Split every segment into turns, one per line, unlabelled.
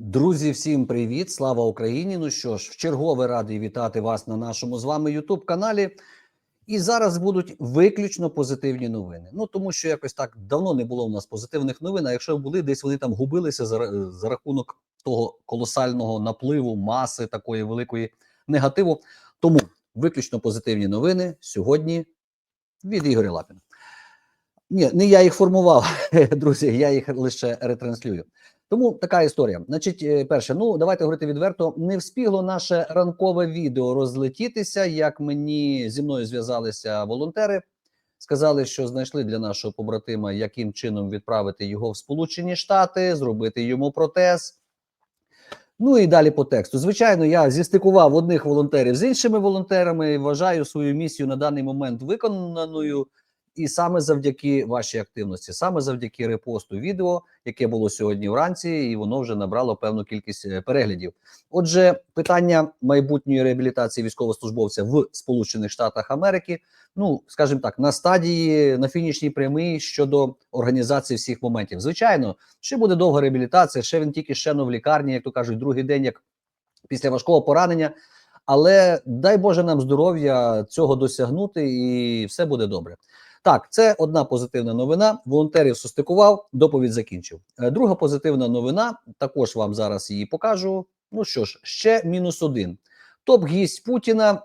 Друзі, всім привіт! Слава Україні! Ну що ж, в чергове радий вітати вас на нашому з вами Ютуб каналі. І зараз будуть виключно позитивні новини. Ну тому що якось так давно не було у нас позитивних новин. А якщо були, десь вони там губилися за, за рахунок того колосального напливу, маси такої великої негативу. Тому виключно позитивні новини сьогодні від Ігоря Лапіна. Ні, не я їх формував, друзі, я їх лише ретранслюю. Тому така історія. Значить, е, перше, ну давайте говорити відверто. Не вспігло наше ранкове відео розлетітися. Як мені зі мною зв'язалися волонтери, сказали, що знайшли для нашого побратима, яким чином відправити його в Сполучені Штати, зробити йому протез. Ну і далі по тексту. Звичайно, я зістикував одних волонтерів з іншими волонтерами. Вважаю свою місію на даний момент виконаною. І саме завдяки вашій активності, саме завдяки репосту відео, яке було сьогодні вранці, і воно вже набрало певну кількість е, переглядів. Отже, питання майбутньої реабілітації військовослужбовця в Сполучених Штатах Америки, ну скажімо так, на стадії на фінішній прямій щодо організації всіх моментів. Звичайно, ще буде довга реабілітація. Ще він тільки ще в лікарні, як то кажуть, другий день, як після важкого поранення. Але дай Боже нам здоров'я цього досягнути, і все буде добре. Так, це одна позитивна новина. Волонтерів состикував, доповідь закінчив. Е, Друга позитивна новина. Також вам зараз її покажу. Ну що ж, ще мінус один. Топ-гість Путіна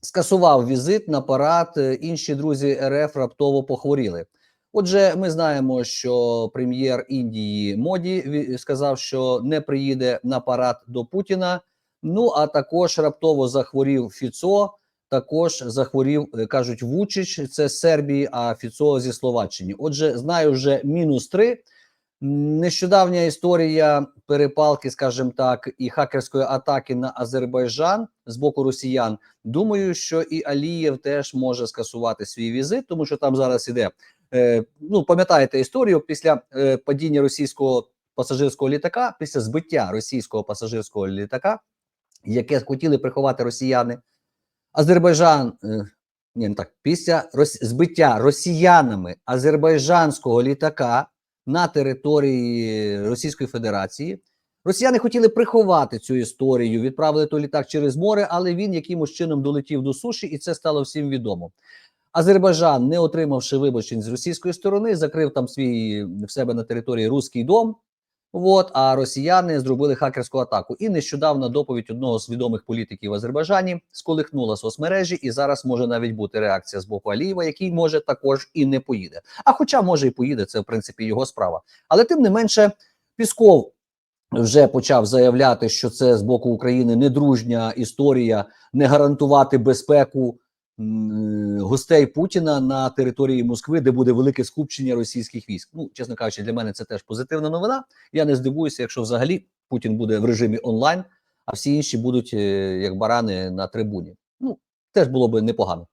скасував візит на парад. е, Інші друзі РФ раптово похворіли. Отже, ми знаємо, що прем'єр Індії Моді сказав, що не приїде на парад до Путіна. Ну а також раптово захворів Фіцо. Також захворів, е, кажуть, Вучич, це з Сербії, а Фіцо зі Словаччини. Отже, знаю вже мінус три. Нещодавня історія перепалки, скажімо так, і хакерської атаки на Азербайджан з боку росіян. Думаю, що і Алієв теж може скасувати свій візит, тому що там зараз іде. Е, ну, пам'ятаєте історію після е, падіння російського пасажирського літака, після збиття російського пасажирського літака, яке хотіли приховати росіяни. Азербайджан е, ні, не так після рос, збиття росіянами азербайджанського літака на території Російської Федерації. Росіяни хотіли приховати цю історію, відправили той літак через море, але він якимось чином долетів до суші, і це стало всім відомо. Азербайджан, не отримавши вибачень з російської сторони, закрив там свій в себе на території руський дом. От, а росіяни зробили хакерську атаку. І нещодавно доповідь одного з відомих політиків в Азербайджані сколихнула соцмережі, і зараз може навіть бути реакція з боку Алієва, який може також і не поїде. А хоча може і поїде, це в принципі його справа. Але тим не менше, Пісков вже почав заявляти, що це з боку України недружня історія не гарантувати безпеку гостей Путіна на території Москви, де буде велике скупчення російських військ. Ну, чесно кажучи, для мене це теж позитивна новина. Я не здивуюся, якщо взагалі Путін буде в режимі онлайн, а всі інші будуть е, як барани на трибуні. Ну теж було би непогано.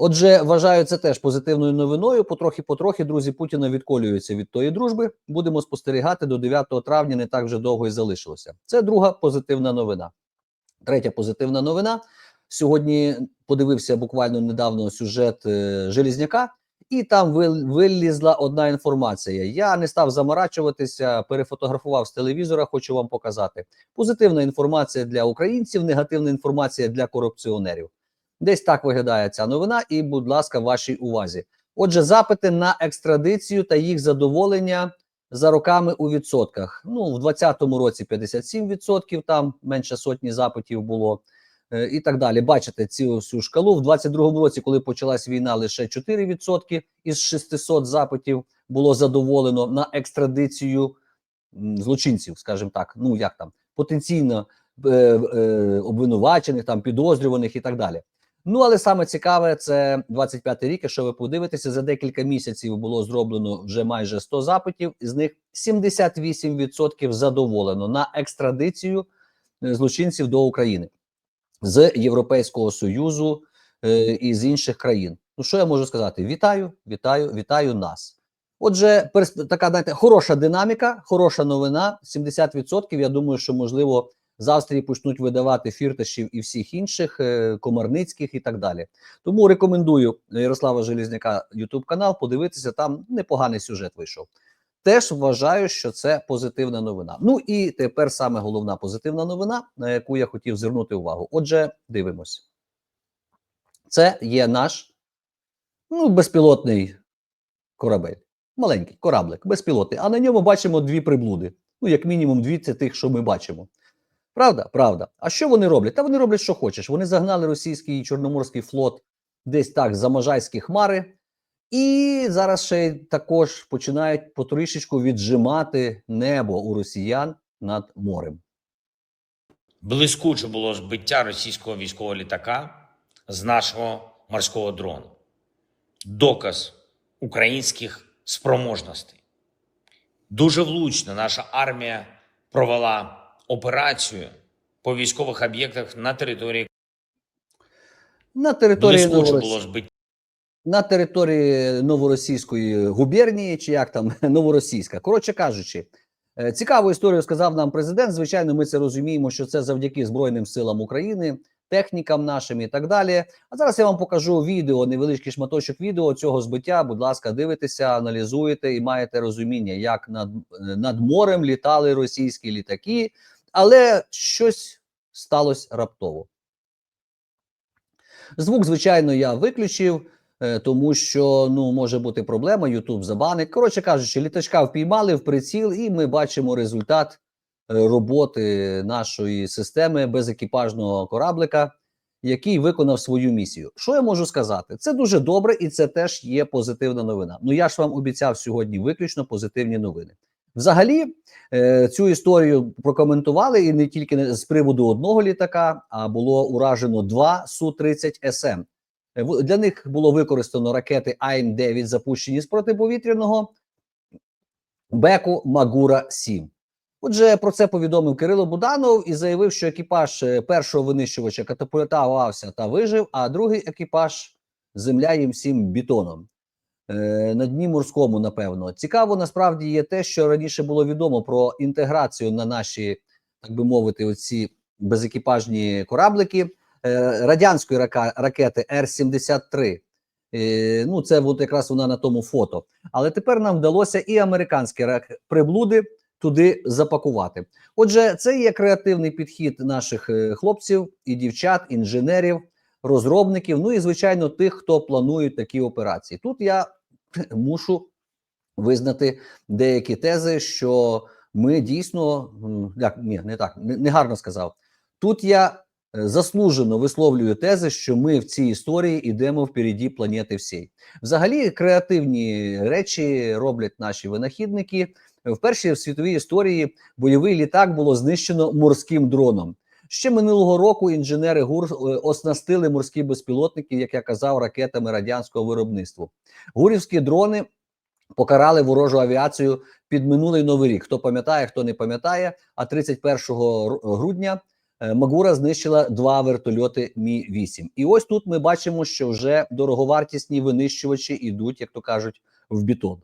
Отже, вважаю це теж позитивною новиною. Потрохи-потрохи друзі Путіна відколюються від тої дружби. Будемо спостерігати до 9 травня. Не так вже довго і залишилося. Це друга позитивна новина. Третя позитивна новина. Сьогодні подивився буквально недавно сюжет е, Желізняка, і там вил- вилізла одна інформація. Я не став заморачуватися, перефотографував з телевізора. Хочу вам показати. Позитивна інформація для українців, негативна інформація для корупціонерів. Десь так виглядає ця новина, і, будь ласка, вашій увазі. Отже, запити на екстрадицію та їх задоволення за роками у відсотках. Ну, в 2020 році 57%, там менше сотні запитів було. Е, І так далі. Бачите цю всю шкалу. В 22-му році, коли почалась війна, лише 4% із 600 запитів було задоволено на екстрадицію злочинців, скажімо так. Ну як там потенційно е, е, обвинувачених, там підозрюваних і так далі. Ну але саме цікаве, це 25-й рік. Якщо ви подивитеся, за декілька місяців було зроблено вже майже 100 запитів, з них 78% задоволено на екстрадицію е, злочинців до України з Європейського союзу е, і з інших країн. Ну що я можу сказати? Вітаю, вітаю, вітаю нас. Отже, така знаєте, хороша динаміка, хороша новина. 70%. Я думаю, що можливо з Австрії почнуть видавати фірташів і всіх інших, е, комарницьких і так далі. Тому рекомендую Ярослава Желізняка YouTube канал подивитися. Там непоганий сюжет вийшов. Теж вважаю, що це позитивна новина. Ну і тепер саме головна позитивна новина, на яку я хотів звернути увагу. Отже, дивимось. Це є наш ну, безпілотний корабель. Маленький кораблик, безпілотний. А на ньому бачимо дві приблуди. Ну, як мінімум, дві це тих, що ми бачимо. Правда? Правда. А що вони роблять? Та вони роблять, що хочеш. Вони загнали російський чорноморський флот десь так за Можайські хмари, і зараз ще також починають потрішечку віджимати небо у росіян над морем.
Блискуче було збиття російського військового літака з нашого морського дрону. Доказ українських спроможностей. Дуже влучно наша армія провела операцію по військових об'єктах на території
На території
блискуче було збиття.
На території новоросійської губернії, чи як там новоросійська. Коротше кажучи, е, цікаву історію сказав нам президент. Звичайно, ми це розуміємо, що це завдяки Збройним силам України, технікам нашим і так далі. А зараз я вам покажу відео, невеличкий шматочок відео цього збиття. Будь ласка, дивитеся, аналізуєте і маєте розуміння, як над, е, над морем літали російські літаки, але щось сталося раптово. Звук, звичайно, я виключив, тому що ну може бути проблема. Ютуб забанить. Коротше кажучи, літачка впіймали в приціл, і ми бачимо результат е, роботи нашої системи безекіпажного кораблика, який виконав свою місію. Що я можу сказати? Це дуже добре, і це теж є позитивна новина. Ну я ж вам обіцяв сьогодні виключно позитивні новини. Взагалі, е, цю історію прокоментували і не тільки з приводу одного літака, а було уражено два Су-30 СМ. Е, Для них було використано ракети АМ-9, запущені з протиповітряного беку Магура 7. Отже, про це повідомив Кирило Буданов і заявив, що екіпаж е, першого винищувача катапультувався та вижив, а другий екіпаж земля їм всім бетоном. Е, на дні морському, напевно. Цікаво насправді є те, що раніше було відомо про інтеграцію на наші, так би мовити, оці безекіпажні кораблики радянської рака, ракети Р-73. Е, ну, це от якраз вона на тому фото. Але тепер нам вдалося і американські приблуди туди запакувати. Отже, це є креативний підхід наших е, хлопців і дівчат, інженерів, розробників. Ну і звичайно, тих, хто планує такі операції. Тут я мушу визнати деякі тези, що ми дійсно як ні, не так, не, не сказав. Тут я е, заслужено висловлюю тези, що ми в цій історії йдемо впереді планети всій. Взагалі, креативні речі роблять наші винахідники. В першій світовій історії бойовий літак було знищено морським дроном. Ще минулого року інженери ГУР е, оснастили морські безпілотники, як я казав, ракетами радянського виробництва. Гурівські дрони покарали ворожу авіацію під минулий новий рік. Хто пам'ятає, хто не пам'ятає. А 31 р- грудня е, Магура знищила два вертольоти Мі 8 І ось тут ми бачимо, що вже дороговартісні винищувачі йдуть, як то кажуть, в бетон.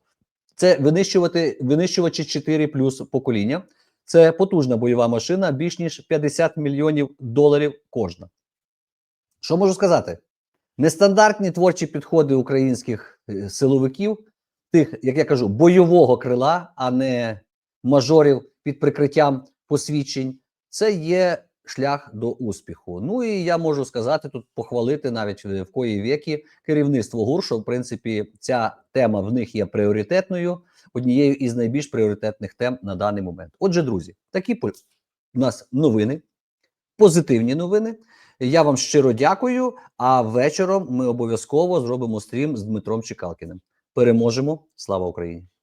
Це винищувати винищувачі 4 плюс покоління. Це потужна бойова машина, більш ніж 50 мільйонів доларів кожна. Що можу сказати? Нестандартні творчі підходи українських е, силовиків, тих, як я кажу, бойового крила, а не мажорів під прикриттям посвідчень, це є шлях до успіху. Ну і я можу сказати тут, похвалити навіть е, в кої віки керівництво ГУР, що в принципі ця тема в них є пріоритетною, однією із найбільш пріоритетних тем на даний момент. Отже, друзі, такі у нас новини, позитивні новини. Я вам щиро дякую. А вечором ми обов'язково зробимо стрім з Дмитром Чекалкіним. Переможемо! Слава Україні!